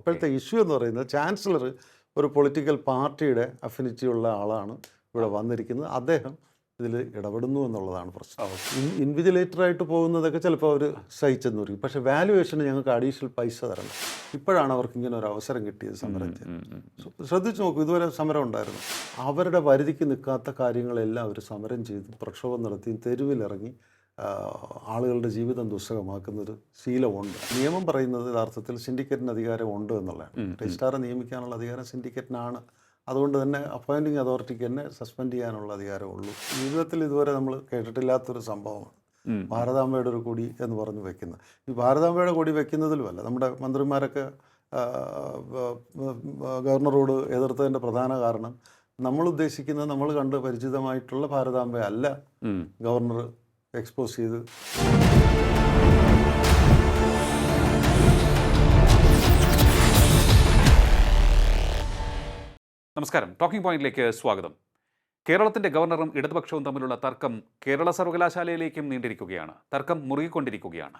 ഇപ്പോഴത്തെ ഇഷ്യൂ എന്ന് പറയുന്നത് ചാൻസലർ ഒരു പൊളിറ്റിക്കൽ പാർട്ടിയുടെ അഫിനിറ്റി ഉള്ള ആളാണ് ഇവിടെ വന്നിരിക്കുന്നത്. അദ്ദേഹം ഇതിൽ ഇടപെടുന്നു എന്നുള്ളതാണ് പ്രശ്നം. ഇൻവിജിലേറ്റർ ഇൻവിജിലേറ്ററായിട്ട് പോകുന്നതൊക്കെ ചിലപ്പോൾ അവർ സഹിച്ചെന്ന് പറയും പക്ഷേ വാല്യുവേഷന് ഞങ്ങൾക്ക് അഡീഷണൽ പൈസ തരണം. ഇപ്പോഴാണ് അവർക്ക് ഇങ്ങനെ ഒരു അവസരം കിട്ടിയത് സമരം ശ്രദ്ധിച്ചു നോക്കൂ ഇതുവരെ സമരം ഉണ്ടായിരുന്നു. അവരുടെ പരിധിക്ക് നിൽക്കാത്ത കാര്യങ്ങളെല്ലാം അവർ സമരം ചെയ്തു പ്രക്ഷോഭം നടത്തി തെരുവിലിറങ്ങി ആളുകളുടെ ജീവിതം ദുസ്സഹമാക്കുന്നൊരു ശീലമുണ്ട്. നിയമം പറയുന്നത് യഥാർത്ഥത്തിൽ സിൻഡിക്കേറ്റിന് അധികാരം ഉണ്ട് എന്നുള്ളതാണ്. രജിസ്ട്രാറെ നിയമിക്കാനുള്ള അധികാരം സിൻഡിക്കേറ്റിനാണ്. അതുകൊണ്ട് തന്നെ അപ്പോയിന്റിംഗ് അതോറിറ്റിക്ക് തന്നെ സസ്പെൻഡ് ചെയ്യാനുള്ള അധികാരമുള്ളൂ. ജീവിതത്തിൽ ഇതുവരെ നമ്മൾ കേട്ടിട്ടില്ലാത്തൊരു സംഭവമാണ്. ഭാരതാംബയുടെ ഒരു കൊടി എന്ന് പറഞ്ഞ് വെക്കുന്നത്. ഈ ഭാരതാംബയുടെ കൊടി വെക്കുന്നതിലുമല്ല നമ്മുടെ മന്ത്രിമാരൊക്കെ ഗവർണറോട് എതിർത്തതിന്റെ പ്രധാന കാരണം നമ്മൾ ഉദ്ദേശിക്കുന്നത് നമ്മൾ കണ്ട് പരിചിതമായിട്ടുള്ള ഭാരതാംബ അല്ല ഗവർണർ എക്സ്പോസ് ചെയ്ത്. നമസ്കാരം. ടോക്കിംഗ് പോയിന്റിലേക്ക് സ്വാഗതം. കേരളത്തിന്റെ ഗവർണറും ഇടതുപക്ഷവും തമ്മിലുള്ള തർക്കം കേരള സർവകലാശാലയിലേക്കും നീണ്ടിരിക്കുകയാണ്. തർക്കം മുറുകിക്കൊണ്ടിരിക്കുകയാണ്.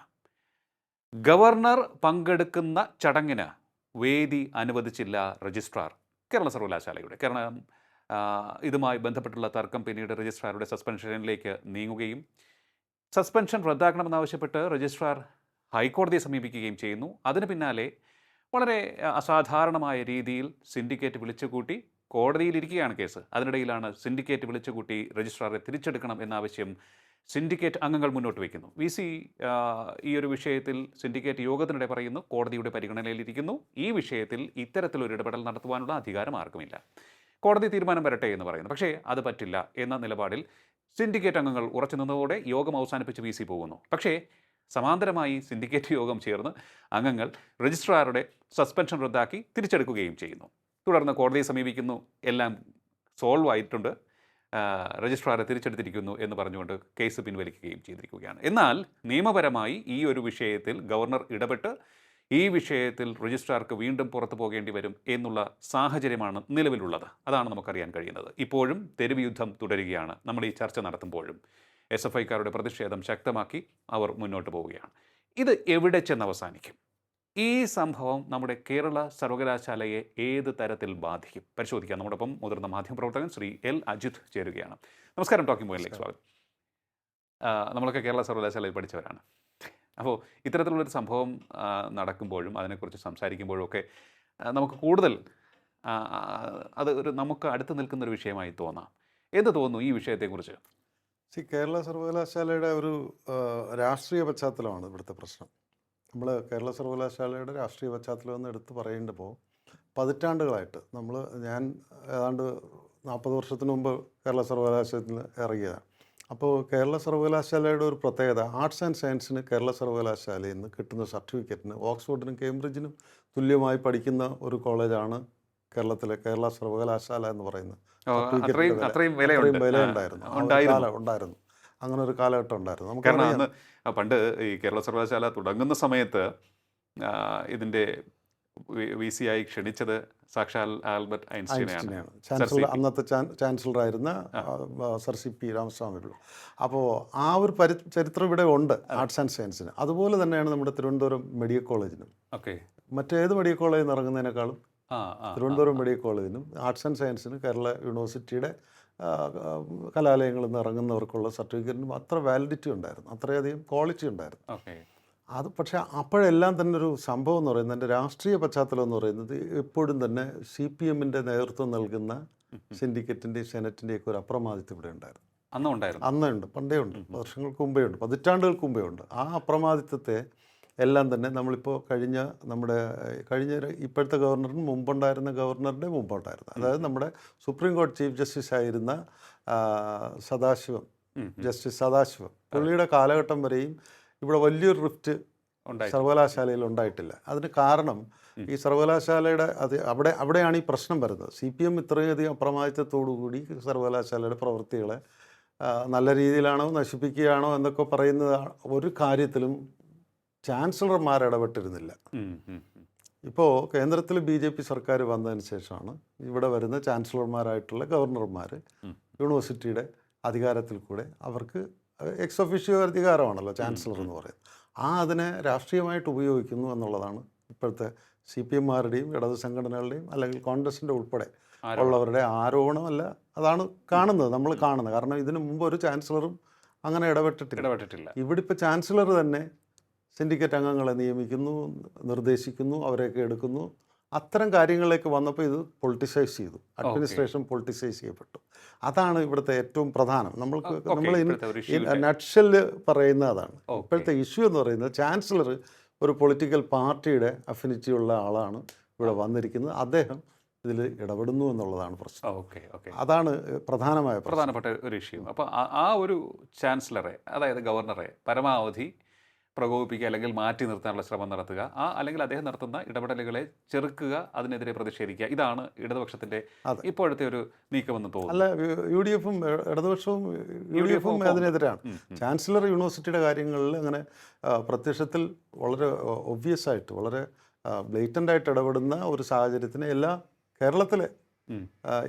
ഗവർണർ പങ്കെടുക്കുന്ന ചടങ്ങിന് വേദി അനുവദിച്ചില്ല രജിസ്ട്രാർ കേരള സർവകലാശാലയുടെ. കാരണം ഇതുമായി ബന്ധപ്പെട്ടുള്ള തർക്കം പിന്നീട് രജിസ്ട്രാറുടെ സസ്പെൻഷനിലേക്ക് നീങ്ങുകയും സസ്പെൻഷൻ റദ്ദാക്കണമെന്നാവശ്യപ്പെട്ട് രജിസ്ട്രാർ ഹൈക്കോടതിയെ സമീപിക്കുകയും ചെയ്യുന്നു. അതിന് പിന്നാലെ വളരെ അസാധാരണമായ രീതിയിൽ സിൻഡിക്കേറ്റ് വിളിച്ചുകൂട്ടി കോടതിയിലിരിക്കുകയാണ് കേസ്. അതിനിടയിലാണ് സിൻഡിക്കേറ്റ് വിളിച്ചുകൂട്ടി രജിസ്ട്രാറെ തിരിച്ചെടുക്കണം എന്ന ആവശ്യം സിൻഡിക്കേറ്റ് അംഗങ്ങൾ മുന്നോട്ട് വയ്ക്കുന്നു. വി സി ഈ ഒരു വിഷയത്തിൽ സിൻഡിക്കേറ്റ് യോഗത്തിനിടെ പറയുന്നു കോടതിയുടെ പരിഗണനയിലിരിക്കുന്നു. ഈ വിഷയത്തിൽ ഇത്തരത്തിലൊരു ഇടപെടൽ നടത്തുവാനുള്ള അധികാരം ആർക്കുമില്ല. കോടതി തീരുമാനം വരട്ടെ എന്ന് പറയുന്നു. പക്ഷേ അത് പറ്റില്ല എന്ന നിലപാടിൽ സിൻഡിക്കേറ്റ് അംഗങ്ങൾ ഉറച്ചു നിന്നതോടെ യോഗം അവസാനിപ്പിച്ച് വി സി പോകുന്നു. പക്ഷേ സമാന്തരമായി സിൻഡിക്കേറ്റ് യോഗം ചേർന്ന് അംഗങ്ങൾ രജിസ്ട്രാറുടെ സസ്പെൻഷൻ റദ്ദാക്കി തിരിച്ചെടുക്കുകയും ചെയ്യുന്നു. തുടർന്ന് കോടതിയെ സമീപിക്കുന്നു. എല്ലാം സോൾവ് ആയിട്ടുണ്ട്. രജിസ്ട്രാറെ തിരിച്ചെടുത്തിരിക്കുന്നു എന്ന് പറഞ്ഞുകൊണ്ട് കേസ് പിൻവലിക്കുകയും ചെയ്തിരിക്കുകയാണ്. എന്നാൽ നിയമപരമായി ഈ ഒരു വിഷയത്തിൽ ഗവർണർ ഇടപെട്ട് ഈ വിഷയത്തിൽ രജിസ്ട്രാർക്ക് വീണ്ടും പുറത്തു പോകേണ്ടി വരും എന്നുള്ള സാഹചര്യമാണ് നിലവിലുള്ളത്. അതാണ് നമുക്കറിയാൻ കഴിയുന്നത്. ഇപ്പോഴും തെരുവ് യുദ്ധം തുടരുകയാണ്. നമ്മൾ ഈ ചർച്ച നടത്തുമ്പോഴും എസ് എഫ് ഐക്കാരുടെ പ്രതിഷേധം ശക്തമാക്കി അവർ മുന്നോട്ട് പോവുകയാണ്. ഇത് എവിടെ ചെന്ന് അവസാനിക്കും? ഈ സംഭവം നമ്മുടെ കേരള സർവകലാശാലയെ ഏത് തരത്തിൽ ബാധിക്കും? പരിശോധിക്കാം. നമ്മോടൊപ്പം മുതിർന്ന മാധ്യമപ്രവർത്തകൻ ശ്രീ എൽ അജിത് ചേരുകയാണ്. നമസ്കാരം. ടോക്കിംഗ് പോയിന്റിലേക്ക് സ്വാഗതം. നമ്മളൊക്കെ കേരള സർവകലാശാലയിൽ പഠിച്ചവരാണ്. അപ്പോൾ ഇത്തരത്തിലുള്ളൊരു സംഭവം നടക്കുമ്പോഴും അതിനെക്കുറിച്ച് സംസാരിക്കുമ്പോഴും ഒക്കെ നമുക്ക് കൂടുതൽ അത് ഒരു നമുക്ക് അടുത്ത് നിൽക്കുന്ന ഒരു വിഷയമായി തോന്നാം. എന്ത് തോന്നുന്നു ഈ വിഷയത്തെക്കുറിച്ച്? സി കേരള സർവകലാശാലയുടെ ഒരു രാഷ്ട്രീയ പശ്ചാത്തലമാണ് ഇവിടുത്തെ പ്രശ്നം. നമ്മൾ കേരള സർവകലാശാലയുടെ രാഷ്ട്രീയ പശ്ചാത്തലം എന്ന് എടുത്ത് പറയേണ്ടപ്പോൾ പതിറ്റാണ്ടുകളായിട്ട് നമ്മൾ ഞാൻ ഏതാണ്ട് നാൽപ്പത് വർഷത്തിന് മുമ്പ് കേരള സർവകലാശാലയിൽ ഇറങ്ങിയതാണ്. അപ്പോൾ കേരള സർവകലാശാലയുടെ ഒരു പ്രത്യേകത ആർട്സ് ആൻഡ് സയൻസിന് കേരള സർവകലാശാലയിൽ നിന്ന് കിട്ടുന്ന സർട്ടിഫിക്കറ്റിന് ഓക്സ്ഫോർഡിനും കേംബ്രിഡ്ജിനും തുല്യമായി പഠിക്കുന്ന ഒരു കോളേജാണ് കേരളത്തിലെ കേരള സർവകലാശാല എന്ന് പറയുന്നത് അത്രയും വില. ഉണ്ടായിരുന്നു. ഉണ്ടായിരുന്നു. അങ്ങനെ ഒരു കാലഘട്ടം ഉണ്ടായിരുന്നു. കാരണം പണ്ട് ഈ കേരള സർവകലാശാല തുടങ്ങുന്ന സമയത്ത് ഇതിന്റെ വി സി ആയി ക്ഷണിച്ചത് സാക്ഷാൽ ആൽബർട്ട് ഐൻസ്റ്റീനെയാണ്. ചാൻസലർ അന്നത്തെ ചാൻസലർ ആയിരുന്ന sir C P Ramaswamy Pillai അപ്പോൾ ആ ഒരു പരി ചരിത്രം ഇവിടെ ഉണ്ട് ആർട്സ് ആൻഡ് സയൻസിന്. അതുപോലെ തന്നെയാണ് നമ്മുടെ തിരുവനന്തപുരം മെഡിക്കൽ കോളേജിനും. ഓക്കെ. മറ്റേത് മെഡിക്കൽ കോളേജിൽ നിന്ന് ഇറങ്ങുന്നതിനേക്കാളും തിരുവനന്തപുരം മെഡിക്കൽ കോളേജിനും ആർട്സ് ആൻഡ് സയൻസിനും കേരള യൂണിവേഴ്സിറ്റിയുടെ കലാലയങ്ങളിൽ നിന്ന് ഇറങ്ങുന്നവർക്കുള്ള സർട്ടിഫിക്കറ്റിനും അത്ര വാലിഡിറ്റി ഉണ്ടായിരുന്നു. അത്രയധികം ക്വാളിറ്റി ഉണ്ടായിരുന്നു. ഓക്കെ. അത് പക്ഷേ അപ്പോഴെല്ലാം തന്നെ ഒരു സംഭവം എന്ന് പറയുന്നത് എന്റെ രാഷ്ട്രീയ പശ്ചാത്തലം എന്ന് പറയുന്നത് എപ്പോഴും തന്നെ സി പി എമ്മിന്റെ നേതൃത്വം നൽകുന്ന സിൻഡിക്കേറ്റിന്റെയും സെനറ്റിന്റെയൊക്കെ ഒരു അപ്രമാദിത്വം ഇവിടെ ഉണ്ടായിരുന്നു. അന്നും ഉണ്ടായിരുന്നു. അന്നുണ്ട് പണ്ടേ ഉണ്ട് വർഷങ്ങൾക്ക് മുമ്പേ ഉണ്ട് പതിറ്റാണ്ടുകൾക്ക് മുമ്പേ ഉണ്ട്. ആ അപ്രമാദിത്വത്തെ എല്ലാം തന്നെ നമ്മളിപ്പോൾ കഴിഞ്ഞ നമ്മുടെ കഴിഞ്ഞ ഇപ്പോഴത്തെ ഗവർണറിന് മുമ്പുണ്ടായിരുന്ന ഗവർണറിന്റെ മുമ്പുണ്ടായിരുന്നു. അതായത് നമ്മുടെ സുപ്രീം കോടതി ചീഫ് ജസ്റ്റിസ് ആയിരുന്ന സദാശിവം. ജസ്റ്റിസ് സദാശിവം. പുള്ളിയുടെ കാലഘട്ടം വരെയും ഇവിടെ വലിയൊരു റിഫ്റ്റ് സർവകലാശാലയിൽ ഉണ്ടായിട്ടില്ല. അതിന് കാരണം ഈ സർവകലാശാലയുടെ അത് അവിടെ അവിടെയാണ് ഈ പ്രശ്നം വരുന്നത്. സി പി എം ഇത്രയധികം അപ്രമാദിത്വത്തോടു കൂടി സർവകലാശാലയുടെ പ്രവൃത്തികളെ നല്ല രീതിയിലാണോ നശിപ്പിക്കുകയാണോ എന്നൊക്കെ പറയുന്നത് ഒരു കാര്യത്തിലും ചാൻസലർമാർ ഇടപെട്ടിരുന്നില്ല. ഇപ്പോൾ കേന്ദ്രത്തിൽ ബി ജെ പി സർക്കാർ വന്നതിന് ശേഷമാണ് ഇവിടെ വരുന്ന ചാൻസലർമാരായിട്ടുള്ള ഗവർണർമാർ യൂണിവേഴ്സിറ്റിയുടെ അധികാരത്തിൽ കൂടെ അവർക്ക് എക്സ് ഒഫീഷ്യോ അധികാരമാണല്ലോ ചാൻസലർ എന്ന് പറയുന്നത്. ആ അതിനെ രാഷ്ട്രീയമായിട്ട് ഉപയോഗിക്കുന്നു എന്നുള്ളതാണ് ഇപ്പോഴത്തെ സി പി എമ്മാരുടെയും ഇടത് സംഘടനകളുടെയും അല്ലെങ്കിൽ കോൺഗ്രസിന്റെ ഉൾപ്പെടെ ഉള്ളവരുടെ ആരോപണമല്ല അതാണ് കാണുന്നത് നമ്മൾ കാണുന്നത്. കാരണം ഇതിനു മുമ്പ് ഒരു ചാൻസലറും അങ്ങനെ ഇടപെട്ടിട്ടില്ല. ഇടപെട്ടിട്ടില്ല. ഇവിടെ ഇപ്പോൾ ചാൻസലർ തന്നെ സിൻഡിക്കേറ്റ് അംഗങ്ങളെ നിയമിക്കുന്നു നിർദ്ദേശിക്കുന്നു അവരെയൊക്കെ എടുക്കുന്നു. അത്തരം കാര്യങ്ങളിലേക്ക് വന്നപ്പോൾ ഇത് പൊളിറ്റിസൈസ് ചെയ്തു. അഡ്മിനിസ്ട്രേഷൻ പൊളിറ്റിസൈസ് ചെയ്യപ്പെട്ടു. അതാണ് ഇവിടുത്തെ ഏറ്റവും പ്രധാനം. നമ്മൾക്ക് നമ്മൾ നക്ഷൽ നട്ഷൽ പറയുന്ന അതാണ്. ഇപ്പോഴത്തെ ഇഷ്യൂ എന്ന് പറയുന്നത് ചാൻസലർ ഒരു പൊളിറ്റിക്കൽ പാർട്ടിയുടെ അഫിനിറ്റി ഉള്ള ആളാണ് ഇവിടെ വന്നിരിക്കുന്നത്. അദ്ദേഹം ഇതിൽ ഇടപെടുന്നു എന്നുള്ളതാണ് പ്രശ്നം. Okay okay. അതാണ് പ്രധാനമായ പ്രധാനപ്പെട്ട ഒരു ഇഷ്യൂ അപ്പോൾ ആ ഒരു ചാൻസലറെ അതായത് ഗവർണറെ പരമാവധി പ്രകോപിപ്പിക്കുക അല്ലെങ്കിൽ മാറ്റി നിർത്താനുള്ള ശ്രമം നടത്തുക ആ അല്ലെങ്കിൽ അദ്ദേഹം നടത്തുന്ന ഇടപെടലുകളെ ചെറുക്കുക അതിനെതിരെ പ്രതിഷേധിക്കുക ഇതാണ് ഇടതുപക്ഷത്തിന്റെ ഇപ്പോഴത്തെ ഒരു നീക്കമെന്ന് തോന്നുന്നു അല്ല യു ഡി എഫും ഇടതുപക്ഷവും യു ഡി എഫും അതിനെതിരാണ്. ചാൻസലർ യൂണിവേഴ്സിറ്റിയുടെ കാര്യങ്ങളിൽ അങ്ങനെ പ്രത്യക്ഷത്തിൽ വളരെ ഒബ്വിയസ് ആയിട്ട് വളരെ ബ്ലേറ്റന്റ് ആയിട്ട് ഇടപെടുന്ന ഒരു സാഹചര്യത്തിന് എല്ലാ കേരളത്തിലെ.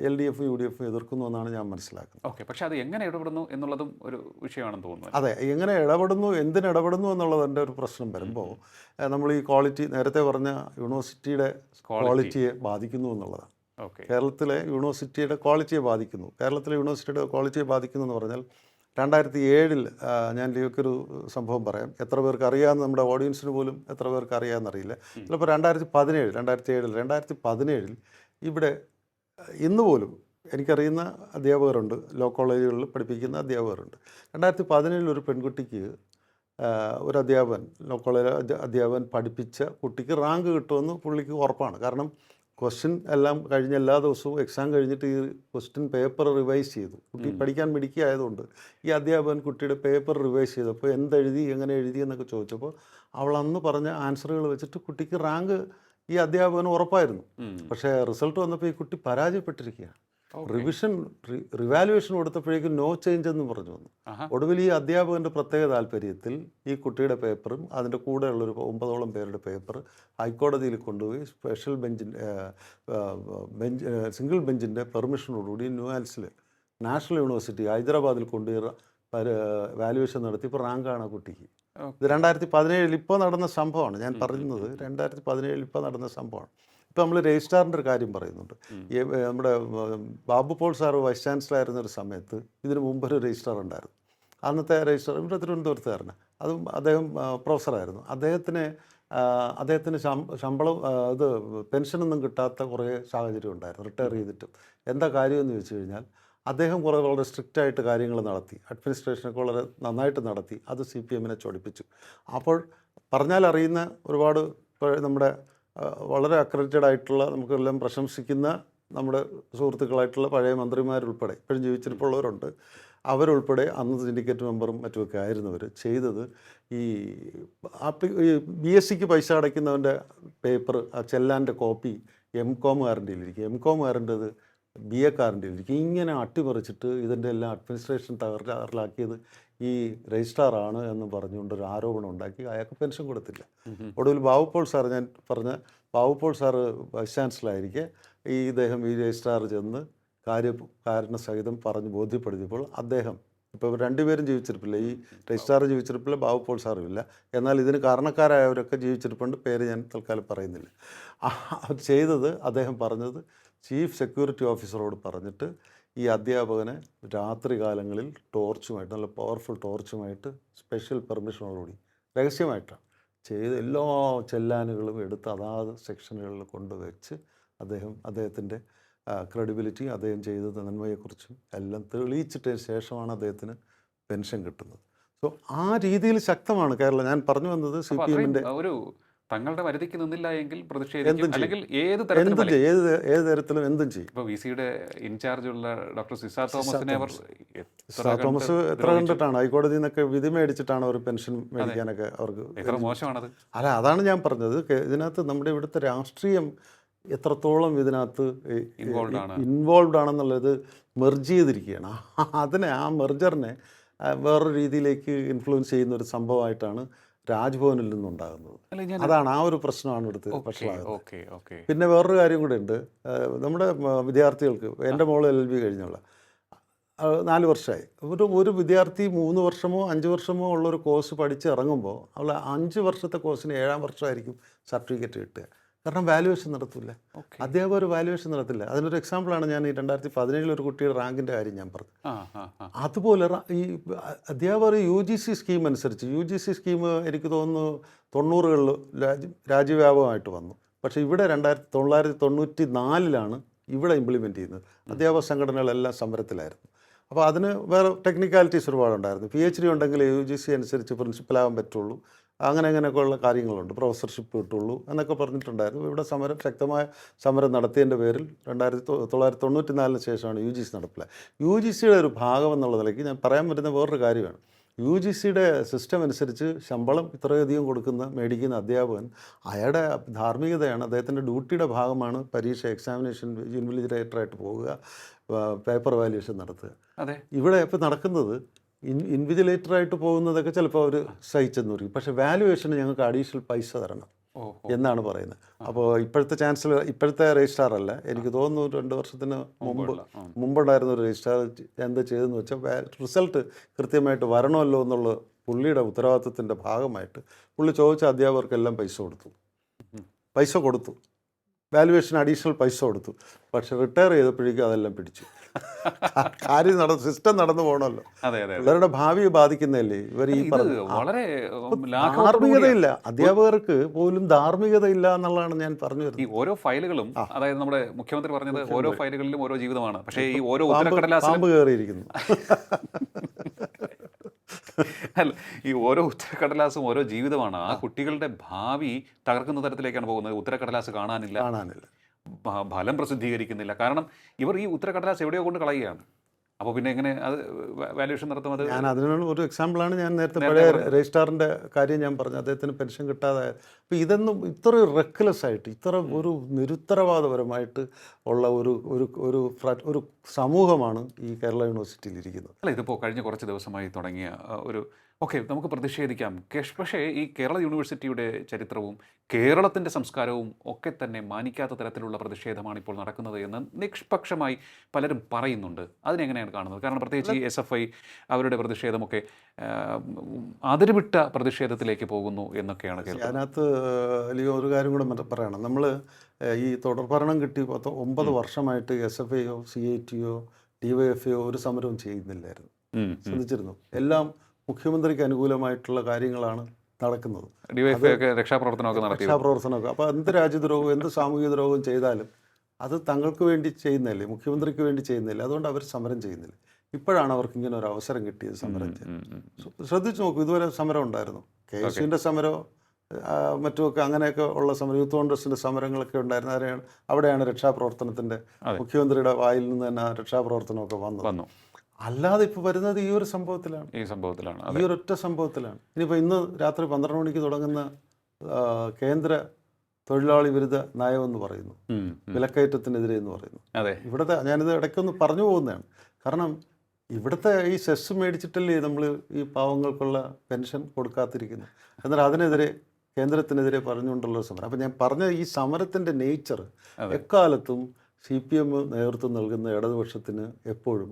എൽ ഡി എഫും യു ഡി എഫും എതിർക്കുന്നു എന്നാണ് ഞാൻ മനസ്സിലാക്കുന്നത്. ഓക്കെ പക്ഷേ അത് എങ്ങനെ ഇടപെടുന്നു എന്നുള്ളതും ഒരു വിഷയമാണെന്ന് തോന്നുന്നു അതെ എങ്ങനെ ഇടപെടുന്നു എന്തിനിടപെടുന്നു എന്നുള്ളത് എന്നുള്ളതിന്റെ ഒരു പ്രശ്നം വരുമ്പോൾ നമ്മൾ ഈ ക്വാളിറ്റി നേരത്തെ പറഞ്ഞ യൂണിവേഴ്സിറ്റിയുടെ ക്വാളിറ്റിയെ ബാധിക്കുന്നു എന്നുള്ളതാണ്. ഓക്കെ. കേരളത്തിലെ യൂണിവേഴ്സിറ്റിയുടെ ക്വാളിറ്റിയെ ബാധിക്കുന്നു. കേരളത്തിലെ യൂണിവേഴ്സിറ്റിയുടെ ക്വാളിറ്റിയെ ബാധിക്കുന്നു എന്ന് പറഞ്ഞാൽ രണ്ടായിരത്തി ഏഴിൽ ഞാൻ ലിയോക്കൊരു സംഭവം പറയാം. എത്ര പേർക്ക് അറിയാമെന്ന് നമ്മുടെ ഓഡിയൻസിന് പോലും എത്ര പേർക്ക് അറിയാമെന്നറിയില്ല. ചിലപ്പോൾ രണ്ടായിരത്തി പതിനേഴ് രണ്ടായിരത്തി ഏഴിൽ രണ്ടായിരത്തി പതിനേഴിൽ ഇവിടെ ഇന്ന് പോലും എനിക്കറിയുന്ന അധ്യാപകരുണ്ട്. ലോ കോളേജുകളിൽ പഠിപ്പിക്കുന്ന അധ്യാപകരുണ്ട്. രണ്ടായിരത്തി പതിനേഴിൽ ഒരു പെൺകുട്ടിക്ക് ഒരു അധ്യാപകൻ ലോ കോളേജ് അധ്യ- അധ്യാപകൻ പഠിപ്പിച്ച കുട്ടിക്ക് റാങ്ക് കിട്ടുമെന്ന് പുള്ളിക്ക് ഉറപ്പാണ്. കാരണം ക്വസ്റ്റ്യൻ എല്ലാം കഴിഞ്ഞ എല്ലാ ദിവസവും എക്സാം കഴിഞ്ഞിട്ട് ഈ ക്വസ്റ്റ്യൻ പേപ്പർ റിവൈസ് ചെയ്തു. കുട്ടി പഠിക്കാൻ മിടുക്കിയായതുകൊണ്ട് ഈ അധ്യാപകൻ കുട്ടിയുടെ പേപ്പർ റിവൈസ് ചെയ്തപ്പോൾ എന്തെഴുതി എങ്ങനെ എഴുതി എന്നൊക്കെ ചോദിച്ചപ്പോൾ അവൾ അന്ന് പറഞ്ഞ ആൻസറുകൾ വെച്ചിട്ട് കുട്ടിക്ക് റാങ്ക് ഈ അധ്യാപകന് ഉറപ്പായിരുന്നു. പക്ഷേ റിസൾട്ട് വന്നപ്പോൾ ഈ കുട്ടി പരാജയപ്പെട്ടിരിക്കുകയാണ്. റിവിഷൻ റിവാലുവേഷൻ കൊടുത്തപ്പോഴേക്കും നോ ചേഞ്ച് എന്ന് പറഞ്ഞു വന്നു. ഒടുവിൽ ഈ അധ്യാപകന്റെ പ്രത്യേക താല്പര്യത്തിൽ ഈ കുട്ടിയുടെ പേപ്പറും അതിന്റെ കൂടെയുള്ളൊരു ഒമ്പതോളം പേരുടെ പേപ്പർ ഹൈക്കോടതിയിൽ കൊണ്ടുപോയി സ്പെഷ്യൽ ബെഞ്ചിന്റെ ബെഞ്ച് സിംഗിൾ ബെഞ്ചിന്റെ പെർമിഷനോടുകൂടി ന്യൂയാൽസിൽ നാഷണൽ യൂണിവേഴ്സിറ്റി ഹൈദരാബാദിൽ കൊണ്ടുപോയി വാലുവേഷൻ നടത്തി ഇപ്പോൾ റാങ്കാണ് കുട്ടിക്ക്. ഇത് രണ്ടായിരത്തി പതിനേഴിൽ ഇപ്പോൾ നടന്ന സംഭവമാണ്. ഞാൻ പറയുന്നത് രണ്ടായിരത്തി പതിനേഴിൽ ഇപ്പോൾ നടന്ന സംഭവമാണ്. ഇപ്പോൾ നമ്മൾ രജിസ്ട്രാറിന്റെ ഒരു കാര്യം പറയുന്നുണ്ട്. നമ്മുടെ Babu Paul sir vice chancellor ആയിരുന്ന ഒരു സമയത്ത് ഇതിന് മുമ്പ് ഒരു രജിസ്ട്രാർ ഉണ്ടായിരുന്നു. അന്നത്തെ രജിസ്ട്രാർ ഇവിടെ തിരുവനന്തപുരത്തുകാരന് അതും അദ്ദേഹം പ്രൊഫസറായിരുന്നു. അദ്ദേഹത്തിന് അദ്ദേഹത്തിന് ശമ്പളം ഇത് പെൻഷനൊന്നും കിട്ടാത്ത കുറേ സാഹചര്യം ഉണ്ടായിരുന്നു. റിട്ടയർ ചെയ്തിട്ടും. എന്താ കാര്യമെന്ന് ചോദിച്ചു കഴിഞ്ഞാൽ അദ്ദേഹം കുറേ വളരെ സ്ട്രിക്റ്റ് ആയിട്ട് കാര്യങ്ങൾ നടത്തി. അഡ്മിനിസ്ട്രേഷനൊക്കെ വളരെ നന്നായിട്ട് നടത്തി. അത് സി പി എമ്മിനെ ചൊടിപ്പിച്ചു. അപ്പോൾ പറഞ്ഞാൽ അറിയുന്ന ഒരുപാട് നമ്മുടെ വളരെ അക്രഡിറ്റഡ് ആയിട്ടുള്ള നമുക്കെല്ലാം പ്രശംസിക്കുന്ന നമ്മുടെ സുഹൃത്തുക്കളായിട്ടുള്ള പഴയ മന്ത്രിമാരുൾപ്പെടെ ഇപ്പോഴും ജീവിച്ചിരിപ്പുള്ളവരുണ്ട്. അവരുൾപ്പെടെ അന്ന് സിൻഡിക്കേറ്റ് മെമ്പറും മറ്റുമൊക്കെ ആയിരുന്നവർ ചെയ്തത് ഈ ആപ്ലി ബി എസ് സിക്ക് പൈസ അടയ്ക്കുന്നവന്റെ പേപ്പർ ആ ചെല്ലാന്റെ കോപ്പി എം കോമുകാരന്റെ ഇരിക്കും എം കോമുകാരന്റെത് ബി എക്കാരന്റെ ഇരിക്കും ഇങ്ങനെ അട്ടിമറിച്ചിട്ട് ഇതിന്റെ എല്ലാം അഡ്മിനിസ്ട്രേഷൻ തകരാറിലാക്കിയത് ഈ രജിസ്ട്രാറാണ് എന്ന് പറഞ്ഞുകൊണ്ട് ഒരു ആരോപണം ഉണ്ടാക്കി. അയാൾക്ക് പെൻഷൻ കൊടുത്തില്ല. ഒടുവിൽ ബാബുപോൾ സാർ ഞാൻ പറഞ്ഞ ബാബുപോൾ സാറ് വൈസ് ചാൻസലറായിരിക്കെ ഈ ഇദ്ദേഹം ഈ രജിസ്ട്രാർ ചെന്ന് കാര്യ സഹിതം പറഞ്ഞ് ബോധ്യപ്പെടുത്തിയപ്പോൾ അദ്ദേഹം ഇപ്പോൾ രണ്ടുപേരും ജീവിച്ചിരിപ്പില്ല. ഈ രജിസ്ട്രാർ ജീവിച്ചിരിപ്പില്ല ബാബുപോൾ സാറും ഇല്ല. എന്നാൽ ഇതിന് കാരണക്കാരായവരൊക്കെ ജീവിച്ചിരിപ്പുണ്ട്. പേര് ഞാൻ തൽക്കാലം പറയുന്നില്ല. ചെയ്തത് അദ്ദേഹം പറഞ്ഞത് ചീഫ് സെക്യൂരിറ്റി ഓഫീസറോട് പറഞ്ഞിട്ട് ഈ അധ്യാപകനെ രാത്രി കാലങ്ങളിൽ ടോർച്ചുമായിട്ട് നല്ല പവർഫുൾ ടോർച്ചുമായിട്ട് സ്പെഷ്യൽ പെർമിഷനോടുകൂടി രഹസ്യമായിട്ടാണ് ചെയ്ത് എല്ലാ ചെല്ലാനുകളും എടുത്ത് അതാത് സെക്ഷനുകളിൽ കൊണ്ടുവച്ച് അദ്ദേഹം അദ്ദേഹത്തിന്റെ ക്രെഡിബിലിറ്റി അദ്ദേഹം ചെയ്ത നന്മയെക്കുറിച്ചും എല്ലാം തെളിയിച്ചിട്ടതിന് ശേഷമാണ് അദ്ദേഹത്തിന് പെൻഷൻ കിട്ടുന്നത്. സോ ആ രീതിയിൽ ശക്തമാണ് കേരളം. ഞാൻ പറഞ്ഞു വന്നത് സി പി എമ്മിന്റെ ഒരു തങ്ങളുടെ പരിധിക്ക് നിന്നില്ല എങ്കിൽ പ്രതിഷേധിക്കും. എന്തും. അല്ലെങ്കിൽ ഏത് തരത്തിലും എന്തും ചെയ്യും. ഏത് ഏത് തരത്തിലും എന്തും ചെയ്യും. ഇപ്പൊ വി സിയുടെ ഇൻചാർജ് ഉള്ള ഡോക്ടർ സിസാ തോമസിനെ അവർ എത്ര സാ കണ്ട് തോമസ് എത്ര ദ്രോഹിച്ചു. കണ്ടിട്ടാണ്? ഹൈക്കോടതിയിൽ നിന്നൊക്കെ വിധി മേടിച്ചിട്ടാണ് അവർ പെൻഷൻ മേടിക്കാനൊക്കെ അവർക്ക് എത്ര മോശമാണത്. അല്ല അതാണ് ഞാൻ പറഞ്ഞത്. കെ- ഇതിനകത്ത് നമ്മുടെ ഇവിടുത്തെ രാഷ്ട്രീയം എത്രത്തോളം ഇതിനകത്ത് Involved ആണ്. ഇൻവോൾവ് ആണെന്നുള്ളത് മെർജ് ചെയ്തിരിക്കുകയാണ്. അതിനെ ആ മെർജറിനെ വേറൊരു രീതിയിലേക്ക് ഇൻഫ്ലുവൻസ് ചെയ്യുന്ന ഒരു സംഭവമായിട്ടാണ് രാജ്ഭവനിൽ നിന്നുണ്ടാകുന്നത്. അതാണ് ആ ഒരു പ്രശ്നമാണ് ഇവിടുത്തെ വഷളാകുന്നത് പിന്നെ വേറൊരു കാര്യം കൂടെ ഉണ്ട്. നമ്മുടെ വിദ്യാർത്ഥികൾക്ക് എന്റെ മോൾ എൽ ബി കഴിഞ്ഞുള്ള നാല് വർഷമായി. ഒരു ഒരു വിദ്യാർത്ഥി മൂന്ന് വർഷമോ അഞ്ച് വർഷമോ ഉള്ളൊരു കോഴ്സ് പഠിച്ച് ഇറങ്ങുമ്പോൾ അവൾ അഞ്ച് വർഷത്തെ കോഴ്സിന് ഏഴാം വർഷമായിരിക്കും സർട്ടിഫിക്കറ്റ് കിട്ടുക. കാരണം വാല്യുവേഷൻ നടത്തില്ല അധ്യാപകർ ഒരു വാല്യുവേഷൻ നടത്തില്ല. അതിനൊരു എക്സാമ്പിളാണ് ഞാൻ ഈ രണ്ടായിരത്തി പതിനേഴിൽ ഒരു കുട്ടിയുടെ റാങ്കിന്റെ കാര്യം ഞാൻ പറഞ്ഞു. അതുപോലെ ഈ അധ്യാപകർ യു ജി സി സ്കീം അനുസരിച്ച് യു ജി സി സ്കീം എനിക്ക് തോന്നുന്നു തൊണ്ണൂറുകളിൽ രാജ്യ രാജ്യവ്യാപകമായിട്ട് വന്നു. പക്ഷേ ഇവിടെ രണ്ടായിരത്തി തൊള്ളായിരത്തി തൊണ്ണൂറ്റി നാലിലാണ് ഇവിടെ ഇംപ്ലിമെന്റ് ചെയ്യുന്നത്. അധ്യാപക സംഘടനകളെല്ലാം സമരത്തിലായിരുന്നു. അപ്പോൾ അതിന് വേറെ ടെക്നിക്കാലിറ്റീസ് ഒരുപാടുണ്ടായിരുന്നു. പി എച്ച് ഡി ഉണ്ടെങ്കിൽ യു ജി സി അനുസരിച്ച് പ്രിൻസിപ്പലാകാൻ പറ്റുള്ളൂ. അങ്ങനെ അങ്ങനെയൊക്കെ ഉള്ള കാര്യങ്ങളുണ്ട്. പ്രൊഫസർഷിപ്പ് കിട്ടുള്ളൂ എന്നൊക്കെ പറഞ്ഞിട്ടുണ്ടായിരുന്നു. ഇവിടെ സമരം ശക്തമായ സമരം നടത്തിയതിന്റെ പേരിൽ രണ്ടായിരത്തി തൊള്ളായിരത്തി തൊണ്ണൂറ്റി നാലിന് ശേഷമാണ് യു ജി സി നടപ്പിലായത്. യു ജി സിയുടെ ഒരു ഭാഗം എന്നുള്ള നിലയ്ക്ക് ഞാൻ പറയാൻ പറ്റുന്ന വേറൊരു കാര്യമാണ്. യു ജി സിയുടെ സിസ്റ്റം അനുസരിച്ച് ശമ്പളം ഇത്രയധികം കൊടുക്കുന്ന മേടിക്കുന്ന അധ്യാപകൻ അയാളുടെ ധാർമ്മികതയാണ് അദ്ദേഹത്തിന്റെ ഡ്യൂട്ടിയുടെ ഭാഗമാണ് പരീക്ഷ എക്സാമിനേഷൻ ഇൻവിജിലേറ്ററായിട്ട് പോവുക പേപ്പർ വാല്യുവേഷൻ നടത്തുക. അതെ. ഇവിടെ ഇപ്പോൾ നടക്കുന്നത് ഇൻ ഇൻവിജിലേറ്ററായിട്ട് പോകുന്നതൊക്കെ ചിലപ്പോൾ അവർ സഹിച്ചെന്ന് പറയും. പക്ഷേ വാല്യുവേഷന് ഞങ്ങൾക്ക് അഡീഷണൽ പൈസ തരണം. എന്നാണ് പറയുന്നത്. അപ്പോൾ ഇപ്പോഴത്തെ ചാൻസലർ ഇപ്പോഴത്തെ രജിസ്ട്രാർ അല്ല എനിക്ക് തോന്നുന്നു രണ്ട് വർഷത്തിന് മുമ്പ്. മുമ്പുണ്ടായിരുന്ന ഒരു രജിസ്ട്രാർ എന്താ ചെയ്തെന്ന് വെച്ചാൽ റിസൾട്ട് കൃത്യമായിട്ട് വരണമല്ലോ എന്നുള്ള പുള്ളിയുടെ ഉത്തരവാദിത്വത്തിന്റെ ഭാഗമായിട്ട് പുള്ളി ചോദിച്ച അധ്യാപകർക്കെല്ലാം പൈസ കൊടുത്തു. പൈസ കൊടുത്തു. വാല്യുവേഷൻ അഡീഷണൽ പൈസ കൊടുത്തു. പക്ഷെ റിട്ടയർ ചെയ്തപ്പോഴേക്കും അതെല്ലാം പിടിച്ചു. കാര്യം നട സിസ്റ്റം നടന്നു പോകണമല്ലോ ഇവരുടെ ഭാവിയെ ബാധിക്കുന്നതല്ലേ? ഇവർ ഈ വളരെ ധാർമ്മികതയില്ല. അധ്യാപകർക്ക് പോലും ധാർമ്മികതയില്ല എന്നുള്ളതാണ് ഞാൻ പറഞ്ഞു ഈ വരുന്നത്. ഓരോ ഫയലുകളും അതായത് നമ്മുടെ മുഖ്യമന്ത്രി പറഞ്ഞത് ഓരോ ഫയലുകളിലും ഓരോ ജീവിതമാണ്. പക്ഷേ ഈ ഓരോ പാമ്പ് കയറിയിരിക്കുന്നു. അല്ല ഈ ഓരോ ഉത്തരക്കടലാസും ഓരോ ജീവിതമാണ്. ആ കുട്ടികളുടെ ഭാവി തകർക്കുന്ന തരത്തിലേക്കാണ് പോകുന്നത്. ഉത്തരക്കടലാസ് കാണാനില്ല. കാണാനില്ല. ഫലം പ്രസിദ്ധീകരിക്കുന്നില്ല. കാരണം ഇവർ ഈ ഉത്തരക്കടലാസ് എവിടെയോ കൊണ്ട് കളയുകയാണ്. അപ്പോൾ പിന്നെ എങ്ങനെ അത് വാല്യൂഷൻ നടത്തും അത്? ഞാൻ അതിനുള്ള ഒരു എക്സാമ്പിളാണ് ഞാൻ നേരത്തെ പഴയ രജിസ്ട്രാറിന്റെ കാര്യം ഞാൻ പറഞ്ഞു. അദ്ദേഹത്തിന് പെൻഷൻ കിട്ടാതെ. അപ്പോൾ ഇതൊന്നും ഇത്ര റെക്ലെസ് ആയിട്ട് ഇത്ര ഒരു നിരുത്തരവാദപരമായിട്ട് ഉള്ള ഒരു ഒരു ഒരു ഒരു സമൂഹമാണ് ഈ കേരള യൂണിവേഴ്സിറ്റിയിൽ ഇരിക്കുന്നത്. അല്ല ഇതിപ്പോൾ കഴിഞ്ഞ കുറച്ച് ദിവസമായി തുടങ്ങിയ ഒരു ഓക്കെ നമുക്ക് പ്രതിഷേധിക്കാം. കേഷ് പക്ഷേ ഈ കേരള യൂണിവേഴ്സിറ്റിയുടെ ചരിത്രവും കേരളത്തിന്റെ സംസ്കാരവും ഒക്കെ തന്നെ മാനിക്കാത്ത തരത്തിലുള്ള പ്രതിഷേധമാണ് ഇപ്പോൾ നടക്കുന്നത് എന്ന് നിഷ്പക്ഷമായി പലരും പറയുന്നുണ്ട്. അതിനെങ്ങനെയാണ് കാണുന്നത്? കാരണം പ്രത്യേകിച്ച് ഈ എസ് എഫ് ഐ അവരുടെ പ്രതിഷേധമൊക്കെ അതിരുവിട്ട പ്രതിഷേധത്തിലേക്ക് പോകുന്നു എന്നൊക്കെയാണ് അതിനകത്ത് ലിയോ ഒരു കാര്യം കൂടെ പറയണം. നമ്മൾ ഈ തുടർഭരണം കിട്ടി പത്ത് ഒമ്പത് വർഷമായിട്ട് എസ് എഫ് ഐയോ സി ഐ ടിയോ ഡി വൈ എഫ് ഒരു സമരവും ചെയ്യുന്നില്ലായിരുന്നു. ശ്രദ്ധിച്ചിരുന്നു? എല്ലാം മുഖ്യമന്ത്രിക്ക് അനുകൂലമായിട്ടുള്ള കാര്യങ്ങളാണ് നടക്കുന്നത്. രക്ഷാപ്രവർത്തനമൊക്കെ രക്ഷാപ്രവർത്തനമൊക്കെ അപ്പോൾ എന്ത് രാജ്യദ്രോഹവും എന്ത് സാമൂഹിക ദ്രോഹവും ചെയ്താലും അത് തങ്ങൾക്ക് വേണ്ടി ചെയ്യുന്നില്ലേ? മുഖ്യമന്ത്രിക്ക് വേണ്ടി ചെയ്യുന്നില്ല? അതുകൊണ്ട് അവർ സമരം ചെയ്യുന്നില്ല? ഇപ്പോഴാണ് അവർക്ക് ഇങ്ങനെ ഒരു അവസരം കിട്ടിയത് സമരം ചെയ്യാൻ. ശ്രദ്ധിച്ചു നോക്കൂ ഇതുവരെ സമരം ഉണ്ടായിരുന്നു. കെ എസ് യുവിന്റെ സമരമോ മറ്റുമൊക്കെ അങ്ങനെയൊക്കെ ഉള്ള സമരം യൂത്ത് കോൺഗ്രസിന്റെ സമരങ്ങളൊക്കെ ഉണ്ടായിരുന്നു. അവരെയാണ് അവിടെയാണ് രക്ഷാപ്രവർത്തനത്തിന്റെ മുഖ്യമന്ത്രിയുടെ വായിൽ നിന്ന് തന്നെ രക്ഷാപ്രവർത്തനമൊക്കെ വന്നത്. വന്നു. അല്ലാതെ ഇപ്പോൾ വരുന്നത് ഈ ഒരു സംഭവത്തിലാണ്. ഈ സംഭവത്തിലാണ് ഈ ഒരു ഒരൊറ്റ സംഭവത്തിലാണ്. ഇനിയിപ്പോൾ ഇന്ന് രാത്രി പന്ത്രണ്ട് മണിക്ക് തുടങ്ങുന്ന കേന്ദ്ര തൊഴിലാളി വിരുദ്ധ നയമെന്ന് പറയുന്നു. വിലക്കയറ്റത്തിനെതിരെ എന്ന് പറയുന്നു. അതെ. ഇവിടുത്തെ ഞാനിത് ഇടയ്ക്കൊന്ന് പറഞ്ഞു പോകുന്നതാണ്. കാരണം ഇവിടുത്തെ ഈ സെസ് മേടിച്ചിട്ടല്ലേ നമ്മൾ ഈ പാവങ്ങൾക്കുള്ള പെൻഷൻ കൊടുക്കാതിരിക്കുന്നത് എന്നാൽ അതിനെതിരെ കേന്ദ്രത്തിനെതിരെ പറഞ്ഞുകൊണ്ടുള്ള സമരം. അപ്പം ഞാൻ പറഞ്ഞ ഈ സമരത്തിന്റെ നേച്ചർ. എക്കാലത്തും സി പി എം നേതൃത്വം നൽകുന്ന ഇടതുപക്ഷത്തിന് എപ്പോഴും